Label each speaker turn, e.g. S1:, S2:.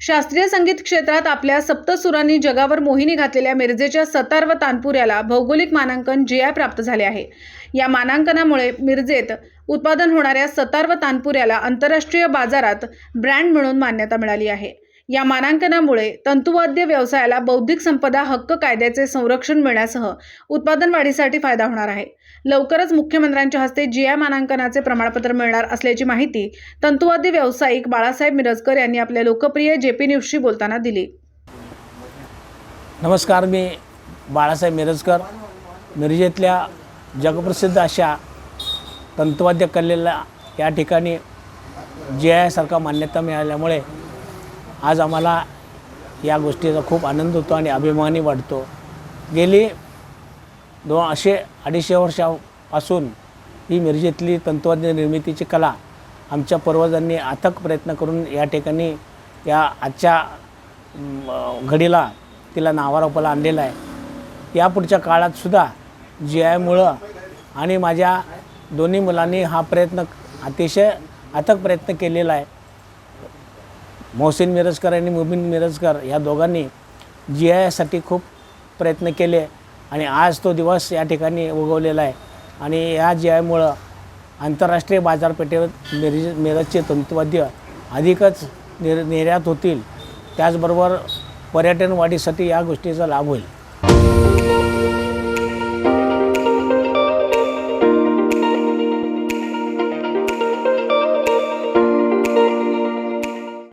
S1: शास्त्रीय संगीत क्षेत्रात आपल्या सप्तसुरांनी जगावर मोहिनी घातलेल्या मिरजेच्या सतार व तानपुऱ्याला भौगोलिक मानांकन जी आय प्राप्त झाले आहे. या मानांकनामुळे मिरजेत उत्पादन होणाऱ्या सतार व तानपुऱ्याला आंतरराष्ट्रीय बाजारात ब्रँड म्हणून मान्यता मिळाली आहे. या मानांकनामुळे तंतुवाद्य व्यवसायाला बौद्धिक संपदा हक्क कायद्याचे संरक्षण मिळण्यासह उत्पादन वाढीसाठी फायदा होणार आहे. लवकरच मुख्यमंत्र्यांच्या हस्ते जी आय मानांकनाचे प्रमाणपत्र मिळणार असल्याची माहिती तंतुवाद्य व्यावसायिक बाळासाहेब मिरजकर यांनी आपल्या लोकप्रिय जे पी न्यूजशी बोलताना दिली.
S2: नमस्कार मी बाळासाहेब मिरजकर. मिरजेतल्या जगप्रसिद्ध अशा तंतुवाद्य कलेला या ठिकाणी जे आयसारखा मान्यता मिळाल्यामुळे आज आम्हाला या गोष्टीचा खूप आनंद होतो आणि अभिमानी वाटतो. गेली दोन असे अडीचशे वर्षापासून ही मिरजेतली तंतुवाद्य निर्मितीची कला आमच्या पूर्वजांनी अथक प्रयत्न करून या ठिकाणी या आजच्या घडीला तिला नावारोपाला आणलेलं आहे. यापुढच्या काळातसुद्धा जी आयमुळं आणि माझ्या दोन्ही मुलांनी हा प्रयत्न अतिशय अथक प्रयत्न केलेला आहे. मोहसिन मिरजकर आणि मुबिन मिरजकर या दोघांनी जी आयसाठी खूप प्रयत्न केले आणि आज तो दिवस या ठिकाणी उगवलेला आहे. आणि या जी आयमुळं आंतरराष्ट्रीय बाजारपेठेवर मिरज मिरजचे तंतुवाद्य अधिकच निर निर्यात होतील. त्याचबरोबर पर्यटन वाढीसाठी या गोष्टीचा लाभ होईल.